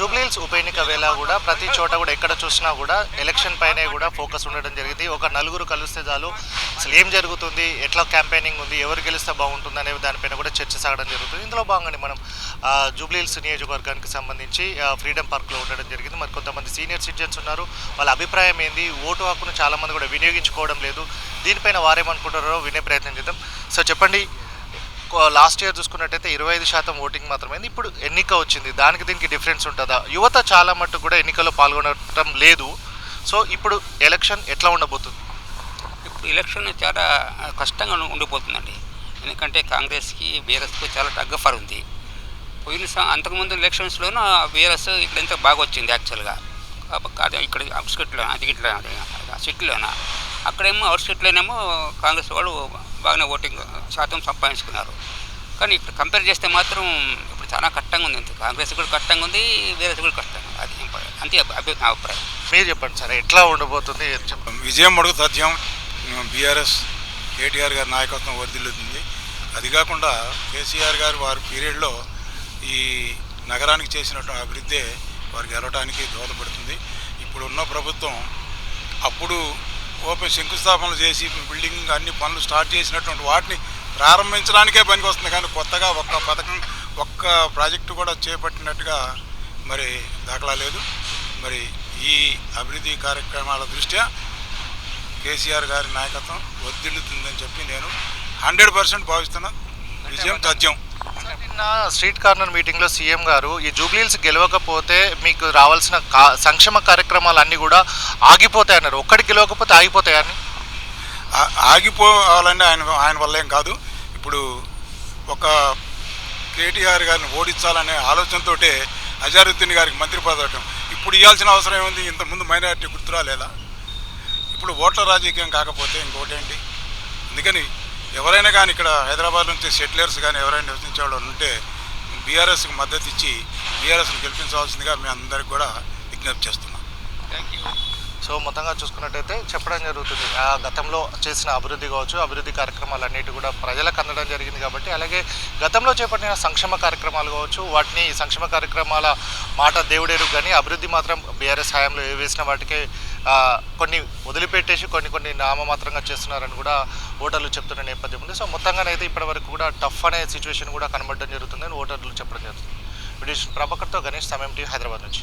జూబ్లీహిల్స్ ఉప ఎన్నిక వేళ కూడా ప్రతి చోట కూడా ఎక్కడ చూసినా కూడా ఎలక్షన్ పైనే కూడా ఫోకస్ ఉండడం జరిగింది. ఒక నలుగురు కలిస్తే చాలు. అసలు ఏం జరుగుతుంది? ఎట్లా క్యాంపెయినింగ్ ఉంది? ఎవరు గెలిస్తే బాగుంటుంది అనే దానిపైన కూడా చర్చ సాగడం జరుగుతుంది. ఇందులో భాగంగానే మనం ఆ, జూబ్లీహిల్స్ నియోజకవర్గానికి సంబంధించి ఫ్రీడమ్ పార్క్లో ఉండడం జరిగింది. మరి కొంతమంది సీనియర్ సిటిజన్స్ ఉన్నారు. వాళ్ళ అభిప్రాయం ఏంది? ఓటు హక్కును చాలామంది కూడా వినియోగించుకోవడం లేదు. దీనిపైన వారేమనుకుంటారో వినే ప్రయత్నం చేద్దాం. సో చెప్పండి లాస్ట్ ఇయర్ చూసుకున్నట్టయితే ఇరవై ఐదు శాతం ఓటింగ్ మాత్రమే ఇప్పుడు ఎన్నిక వచ్చింది. దానికి దీనికి డిఫరెన్స్ ఉంటుందా? యువత చాలా మట్టుకు కూడా ఎన్నికల్లో పాల్గొనడం లేదు. సో ఇప్పుడు ఎలక్షన్ ఎట్లా ఉండబోతుంది? ఇప్పుడు ఎలక్షన్ చాలా కష్టంగా ఉండిపోతుందండి. ఎందుకంటే కాంగ్రెస్కి బీఆర్ఎస్కి చాలా టగ్గఫర్ ఉంది. పోయిన సం- అంతకుముందు ఎలక్షన్స్లోనూ బీఆర్ఎస్ ఇక్కడ ఎంత బాగా వచ్చింది యాక్చువల్గా. అదే ఇక్కడ అవుట్స్కట్లో అది ఇట్లా సిటీలోనా అక్కడేమో అవుట్స్కిట్లోనేమో కాంగ్రెస్ వాళ్ళు బాగానే ఓటింగ్ శాతం సంపాదించుకున్నారు. కానీ ఇప్పుడు కంపేర్ చేస్తే మాత్రం ఇప్పుడు చాలా కష్టంగా ఉంది అంతే కాంగ్రెస్ కూడా కష్టంగా ఉంది బీఆర్ఎస్ కూడా కష్టంగా ఉంది. అది అంతే అభి నా అభిప్రాయం. మీరు చెప్పండి సార్ ఎట్లా ఉండబోతుంది విజయం మడుగు తథ్యం బీఆర్ఎస్ కేటీఆర్ గారి నాయకత్వం వర్ధిల్లుతుంది. అది కాకుండా కేసీఆర్ గారు వారి పీరియడ్లో ఈ నగరానికి చేసినటువంటి అభివృద్ధి వారికి గెలవడానికి దోహదపడుతుంది. ఇప్పుడు ఉన్న ప్రభుత్వం అప్పుడు ఓపెన్ శంకుస్థాపనలు చేసి బిల్డింగ్ అన్ని పనులు స్టార్ట్ చేసినటువంటి వాటిని ప్రారంభించడానికే పనికి వస్తుంది కానీ కొత్తగా ఒక్క పథకం ఒక్క ప్రాజెక్టు కూడా చేపట్టినట్టుగా మరి దాఖలా లేదు. మరి ఈ అభివృద్ధి కార్యక్రమాల దృష్ట్యా కేసీఆర్ గారి నాయకత్వం వర్ధిల్లుతుందని చెప్పి నేను హండ్రెడ్ పర్సెంట్ భావిస్తున్నా విజయం తథ్యం. నిన్న స్ట్రీట్ కార్నర్ మీటింగ్లో సీఎం గారు ఈ జూబ్లీల్స్ గెలవకపోతే మీకు రావాల్సిన కా సంక్షేమ కార్యక్రమాలు అన్నీ కూడా ఆగిపోతాయన్నారు. ఒక్కటి గెలవకపోతే ఆగిపోతాయని ఆగిపోవాలని ఆయన ఆయన వల్ల ఏం కాదు. ఇప్పుడు ఒక కేటీఆర్ గారిని ఓడించాలనే ఆలోచనతో అజారుద్దీన్ గారికి మంత్రి పదవటం ఇప్పుడు ఇవ్వాల్సిన అవసరం ఏముంది? ఇంతకుముందు మైనారిటీ గుర్తురాలేదా? ఇప్పుడు ఓట్ల రాజకీయం కాకపోతే ఇంకోటేంటి? అందుకని ఎవరైనా కానీ ఇక్కడ హైదరాబాద్ నుంచి సెటిలర్స్ కానీ ఎవరైనా నివసించే వాళ్ళు ఉంటే బీఆర్ఎస్కి మద్దతు ఇచ్చి బీఆర్ఎస్ని గెలిపించవలసిందిగా మీ అందరికి కూడా విజ్ఞప్తి చేస్తున్నాం. థ్యాంక్ యూ సో మొత్తంగా చూసుకున్నట్టయితే చెప్పడం జరుగుతుంది. ఆ గతంలో చేసిన అభివృద్ధి కావచ్చు అభివృద్ధి కార్యక్రమాలు అన్నిటి కూడా ప్రజలకు అందడం జరిగింది కాబట్టి అలాగే గతంలో చేపట్టిన సంక్షేమ కార్యక్రమాలు కావచ్చు వాటిని సంక్షేమ కార్యక్రమాల మాట దేవుడేరు కానీ అభివృద్ధి మాత్రం బీఆర్ఎస్ హయాంలో ఏ వేసిన వాటికే కొన్ని వదిలిపెట్టేసి కొన్ని కొన్ని నామమాత్రంగా చేస్తున్నారని కూడా ఓటర్లు చెప్తున్న నేపథ్యం ఉంది. సో మొత్తంగానైతే ఇప్పటి వరకు కూడా టఫ్ అనే సిచ్యువేషన్ కూడా కనబడడం జరుగుతుందని ఓటర్లు చెప్పడం జరుగుతుంది. విడిషన్ ప్రభాకర్తో గణేష్ సమయం టీ హైదరాబాద్ నుంచి.